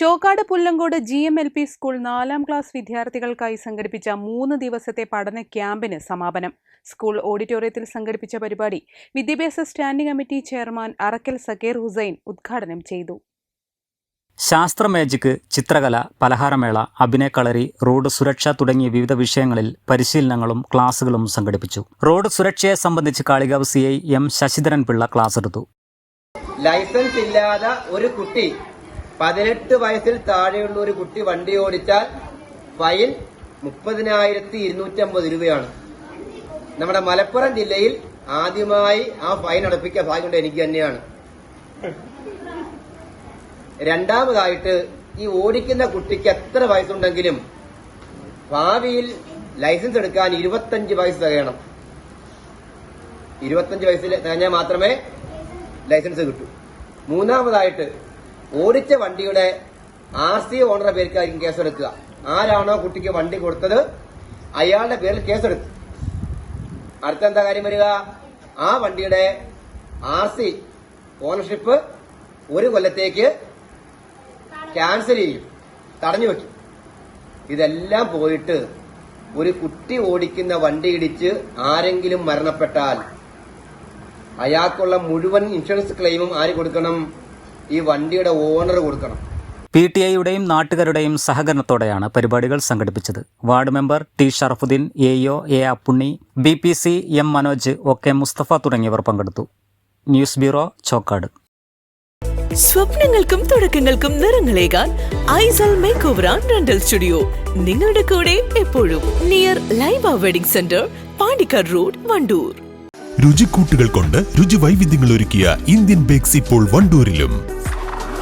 Chokkad Pullangode G M L P school നാലാം class വിദ്യാർത്ഥികൾക്കായി സംഘടിപ്പിച്ച മൂന്ന് ദിവസത്തെ പഠന ക്യാമ്പിന് സമാപനം. സ്കൂൾ ഓഡിറ്റോറിയത്തിൽ സംഘടിപ്പിച്ച പരിപാടി വിദ്യാഭ്യാസ standing committee chairman Arakkal Zakir Hussain ഉദ്ഘാടനം ചെയ്തു. ശാസ്ത്ര മാജിക് ചിത്രകല പലഹാരമേള അഭിനയക്കളരി റോഡ് സുരക്ഷ തുടങ്ങിയ വിവിധ വിഷയങ്ങളിൽ പരിശീലനങ്ങളും ക്ലാസുകളും സംഘടിപ്പിച്ചു. റോഡ് സുരക്ഷയെ സംബന്ധിച്ച് Kalikavu C I M Sasidharan Pillai class എടുത്തു. ലൈസൻസ് ഇല്ലാതെ ഒരു കുട്ടി പതിനെട്ട് വയസ്സിൽ താഴെയുള്ള ഒരു കുട്ടി വണ്ടി ഓടിച്ചാൽ ഫൈൻ മുപ്പതിനായിരത്തി ഇരുന്നൂറ്റമ്പത് രൂപയാണ്. നമ്മുടെ മലപ്പുറം ജില്ലയിൽ ആദ്യമായി ആ ഫൈൻ അടപ്പിക്കാൻ ഭാഗ്യമുണ്ട് എനിക്ക് തന്നെയാണ്. രണ്ടാമതായിട്ട് ഈ ഓടിക്കുന്ന കുട്ടിക്ക് എത്ര വയസ്സുണ്ടെങ്കിലും ഭാവിയിൽ ലൈസൻസ് എടുക്കാൻ ഇരുപത്തഞ്ച് വയസ്സ് തികയണം. ഇരുപത്തഞ്ച് വയസ്സിൽ തികഞ്ഞാൽ മാത്രമേ ലൈസൻസ് കിട്ടൂ. മൂന്നാമതായിട്ട് ഓടിച്ച വണ്ടിയുടെ ആർ സി ഓണറുടെ പേർക്കായിരിക്കും കേസെടുക്കുക. ആരാണോ കുട്ടിക്ക് വണ്ടി കൊടുത്തത് അയാളുടെ പേരിൽ കേസെടുത്തു അടുത്ത എന്താ കാര്യം വരിക? ആ വണ്ടിയുടെ ആർ സി ഓണർഷിപ്പ് ഒരു കൊല്ലത്തേക്ക് ക്യാൻസൽ ചെയ്യും. തടഞ്ഞു വെക്കും. ഇതെല്ലാം പോയിട്ട് ഒരു കുട്ടി ഓടിക്കുന്ന വണ്ടി ഇടിച്ച് ആരെങ്കിലും മരണപ്പെട്ടാൽ അയാൾക്കുള്ള മുഴുവൻ ഇൻഷുറൻസ് ക്ലെയിമും ആര് കൊടുക്കണം? ഈ വണ്ടിയുടെ ഓണർ കൊടുക്കണം. പി ടി ഐയുടെയും നാട്ടുകാരുടെയും സഹകരണത്തോടെയാണ് പരിപാടികൾ സംഘടിപ്പിച്ചത്. Ward member T Sharafuddin A O A Appunni B P C M Manoj O K Musthafa തുടങ്ങിയവർ പങ്കെടുത്തു. News bureau Chokkad. സ്വപ്നങ്ങൾക്കും തുടക്കങ്ങൾക്കും നിറങ്ങളേകാൻ Aisal make over rental studio. നിങ്ങളുടെ കൂടെ എപ്പോഴും near Laiba wedding centre Pandikkad road Wandoor. രുചിക്കൂട്ടുകൾ കൊണ്ട് രുചി വൈവിധ്യങ്ങൾ ഒരുക്കിയ ഇന്ത്യൻ ബേക്സ് ഇപ്പോൾ വണ്ടൂരിലും.